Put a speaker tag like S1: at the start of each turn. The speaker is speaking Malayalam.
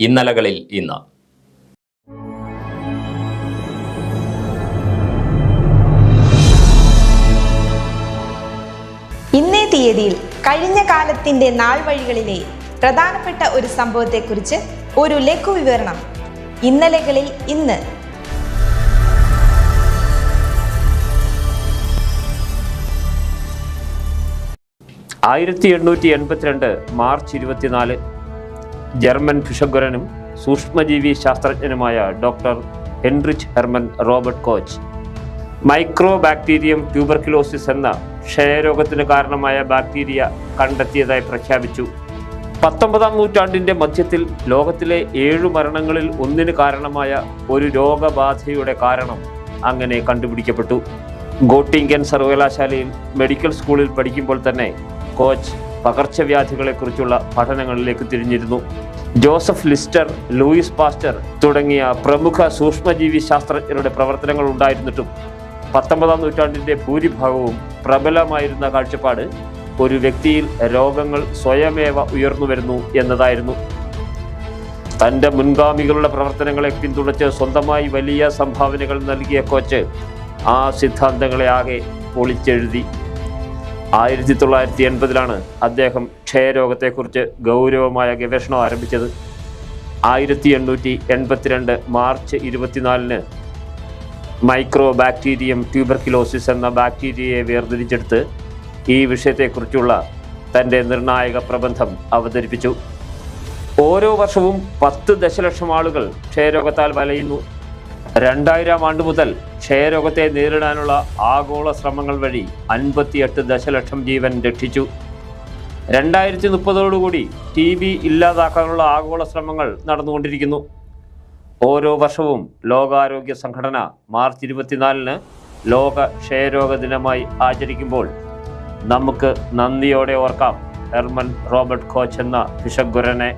S1: ഇന്നലകളിൽ ഇന്ന്.
S2: ഇന്നേ തീയതിയിൽ കഴിഞ്ഞ കാലത്തിന്റെ നാൾ വഴികളിലെ പ്രധാനപ്പെട്ട ഒരു സംഭവത്തെക്കുറിച്ച് ഒരു ലഘു വിവരണം ഇന്നലകളിൽ ഇന്ന്.
S3: ആയിരത്തി എണ്ണൂറ്റി എൺപത്തിരണ്ട് മാർച്ച് ഇരുപത്തിനാല് ജർമ്മൻ ഫിഷഗ്വരനും സൂക്ഷ്മജീവി ശാസ്ത്രജ്ഞനുമായ doctor Heinrich Hermann Robert Koch. Micro bacterium tuberculosis എന്ന ക്ഷയരോഗത്തിന് കാരണമായ ബാക്ടീരിയ കണ്ടെത്തിയതായി പ്രഖ്യാപിച്ചു. പത്തൊമ്പതാം നൂറ്റാണ്ടിന്റെ മധ്യത്തിൽ ലോകത്തിലെ ഏഴു മരണങ്ങളിൽ ഒന്നിന് കാരണമായ ഒരു രോഗബാധയുടെ കാരണം അങ്ങനെ കണ്ടുപിടിക്കപ്പെട്ടു. ഗോട്ടിങ്കൻ സർവകലാശാലയിൽ മെഡിക്കൽ സ്കൂളിൽ പഠിക്കുമ്പോൾ തന്നെ കോച്ച് പകർച്ചവ്യാധികളെക്കുറിച്ചുള്ള പഠനങ്ങളിലേക്ക് തിരിഞ്ഞിരുന്നു. ജോസഫ് ലിസ്റ്റർ ലൂയിസ് പാസ്റ്റർ തുടങ്ങിയ പ്രമുഖ സൂക്ഷ്മജീവി ശാസ്ത്രജ്ഞരുടെ പ്രവർത്തനങ്ങൾ ഉണ്ടായിരുന്നിട്ടും പത്തൊമ്പതാം നൂറ്റാണ്ടിന്റെ ഭൂരിഭാഗവും പ്രബലമായിരുന്ന കാഴ്ചപ്പാട് ഒരു വ്യക്തിയിൽ രോഗങ്ങൾ സ്വയമേവ ഉയർന്നു വരുന്നു എന്നതായിരുന്നു. തന്റെ മുൻഗാമികളുടെ പ്രവർത്തനങ്ങളെ പിന്തുണച്ച് സ്വന്തമായി വലിയ സംഭാവനകൾ നൽകിയ കോച്ച് ആ സിദ്ധാന്തങ്ങളെ ആകെ പൊളിച്ചെഴുതി. ആയിരത്തി തൊള്ളായിരത്തി എൺപതിലാണ് അദ്ദേഹം ക്ഷയരോഗത്തെക്കുറിച്ച് ഗൗരവമായ ഗവേഷണം ആരംഭിച്ചത്. ആയിരത്തി എണ്ണൂറ്റി എൺപത്തിരണ്ട് മാർച്ച് ഇരുപത്തിനാലിന് മൈക്രോ ബാക്ടീരിയം ട്യൂബർക്കുലോസിസ് എന്ന ബാക്ടീരിയയെ വേർതിരിച്ചെടുത്ത് ഈ വിഷയത്തെക്കുറിച്ചുള്ള തന്റെ നിർണായക പ്രബന്ധം അവതരിപ്പിച്ചു. ഓരോ വർഷവും പത്ത് ദശലക്ഷം ആളുകൾ ക്ഷയരോഗത്താൽ വലയുന്നു. രണ്ടായിരം ആണ്ട് മുതൽ ക്ഷയരോഗത്തെ നേരിടാനുള്ള ആഗോള ശ്രമങ്ങൾ വഴി അൻപത്തിയെട്ട് ദശലക്ഷം ജീവൻ രക്ഷിച്ചു. രണ്ടായിരത്തി മുപ്പതോടുകൂടി ടി ബി ഇല്ലാതാക്കാനുള്ള ആഗോള ശ്രമങ്ങൾ നടന്നുകൊണ്ടിരിക്കുന്നു. ഓരോ വർഷവും ലോകാരോഗ്യ സംഘടന മാർച്ച് ഇരുപത്തിനാലിന് ലോക ക്ഷയരോഗ ദിനമായി ആചരിക്കുമ്പോൾ നമുക്ക് നന്ദിയോടെ ഓർക്കാം ഹെർമൻ റോബർട്ട് കോച്ച് എന്ന ഭിഷഗ്വരനെ